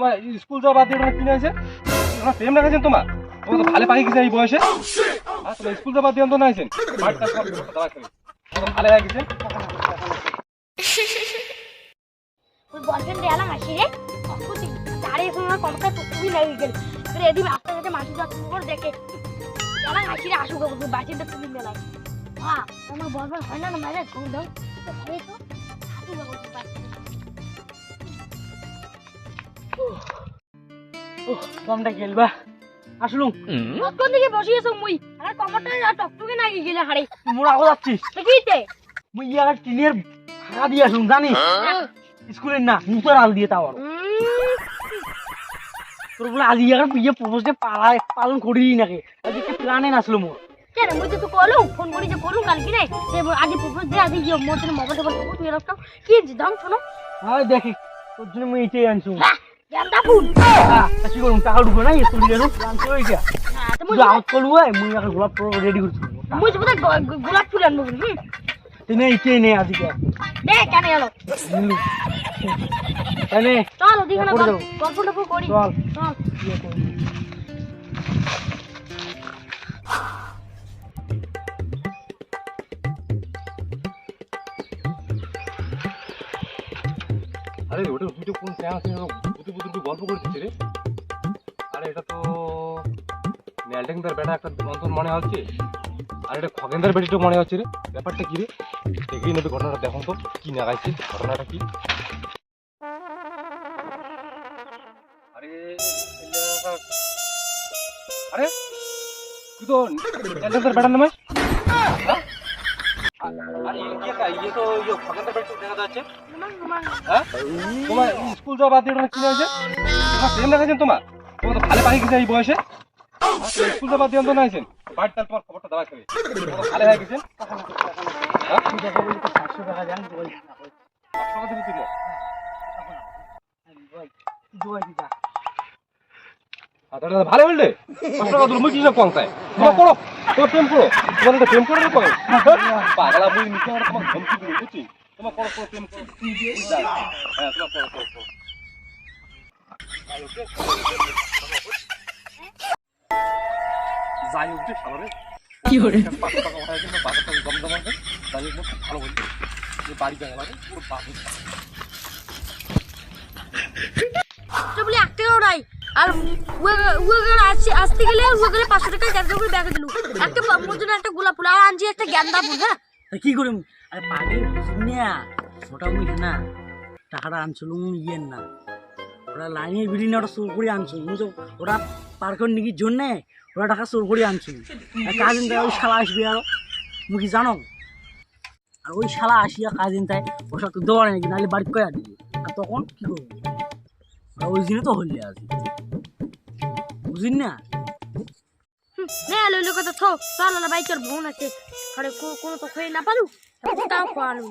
তোমার স্কুল যাওয়া বাদ দিয়ে তোমার কি হয়েছে তোমার প্রেম রাখাছেন তোমার? তোমার তো ভালো পাই গেছে এই বয়সে। হ্যাঁ তোমার স্কুল যাওয়া বাদ দিয়ে তো না আছেন ভালো হয়ে গেছে। ওই বয়ফ্রেন্ড এলাম আসি রে অসুতি দাঁড়িয়ে সময় কমটা টুকুই লেগে গেল। এবার এদিন আস্তে আস্তে মাসি যাচ্ছে উপর দেখে এলাম আসি রে আসুক বাসিটা তুমি মেলায়। হ্যাঁ আমার হয় না না মেলে তুমি দাও তো ভালো তো যাব কমটা খেলবা। আসলু কোন দিকে বসিয়েছো মুই? আর কমরটা আর টকটকে না গেলে হাড়ে? মোর আগো যাচ্ছিস দেখিতে মুই ইয়ার টিনের ভাড়া দিয়ে স্কুলের না মুখের আল দিয়ে তাও তোর বলে আজ ইয়ার বিয়ে প্রপোজে পালা পালন করি নাকি? আজকে প্ল্যানে মোর কেন মুই তো কলু ফোন করি যে কলু কালকে রে যে আজ প্রপোজ দে আজ গিয়ে মোর মোবাইল টোবাইল তুই রাখতাম কি দাম শোনো হয় দেখি। তোর জন্য মুই এটাই আনছু। গেন্দা ফুল হ্যাঁ, তা কি করুন টাকা ঢুকবে না স্কুল গেল আনছো ওই গা হ্যাঁ তো মুই তুই আউট করলু হয় মুই এখন গোলাপ রেডি করছি মুই যাব গোলাপ ফুল আনব হুম তুমি এইটাই নে আজকে দে কেন এলো নিলু তাহলে চল ওদিকে না করে দাও। গল্প টল্প করি চল চল ইয়ে করি। আরে ওটা দুটো কোন ট্যাং আছে বুদ্ধি বুদ্ধি গল্প করতেছে রে? আরে এটা তো ন্যালটেংদার বেটা একটা মন্তর মনে হচ্ছে। আর এটা খগেন্দার বেটিটা মনে হচ্ছে রে। ব্যাপারটা কি রে? দেখেই নেবে ঘটনাটা দেখুন তো, কি নাগাইছে, ঘটনাটা কি? আরে আরে তুই তো ন্যালটেংদার বেটার নামে তোমার স্কুল যাওয়া বাদ দিয়ে তোমার কি হয়েছে? তোমার প্রেম তোমার? তোমার তো ভালো পাই গেছে এই বয়সে। স্কুল যাওয়া বাদ দিয়ে তো না আছেন তাহলে তোমার খবরটা দেওয়া খাবে। ভালো হয়ে গেছেন সাতশো টাকা জান টাকা দিবি ভালো হইলে তোমার পড়ো তোমার প্রেম করো তোমার একটা প্রেম করে কয় পাগলা বই নিচে আমার তোমার ধমকি দিবে বুঝছি তোমার পড়ো পড়ো প্রেম করো হ্যাঁ তোমার পড়ো পড়ো যাই হোক যে সামনে কি করে পাঁচশো টাকা উঠাই কিন্তু বাজার টাকা কম দাম আছে যাই হোক ভালো বলছে যে বাড়ি জায়গা লাগে খুব বাবু তো বলি এক টাকাও নাই আর ওগুলো আসছে আসতে গেলে ওগুলো পাঁচশো টাকা গ্যান্দা ফুল ব্যাগে দিলু। একটা জন্য একটা গোলাপ ফুল। আর আনছি একটা গ্যান্দা ফুল হ্যাঁ? কি করিম? আরে পাগল না। ওটা মুই না। টাকাটা আনছিল ইয়ের না। ওরা লাইনের বিল্ডিং ওটা চোর করে আনছো মুই তো ওরা পার্কের নিকির জন্যে ওরা টাকা চোর করে আনছো কাজিন তাই ওই শালা আসবে আরও। কি জানো? আর ওই শালা আসিয়া কাজিন তাই ওসব তো দেওয়ার নাকি, নাহলে বাড়ি কয়া আর তখন কি করব? ওই দিনে তো হইলে আছে বুঝিন না? নে লইলো কথা থো। চল না ভাই তোর বোন আছে। আরে কোনো তো খেয়ে না পারু তাও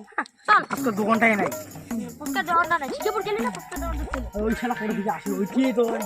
হ্যাঁ, চল। আজকে দোকানটাই নাই। ফুচকা দেওয়ার না নাই। শিখে গেলি না ফুচকা দেওয়ার ওই শালা করে দিকে আসে ওইটাই তো চল?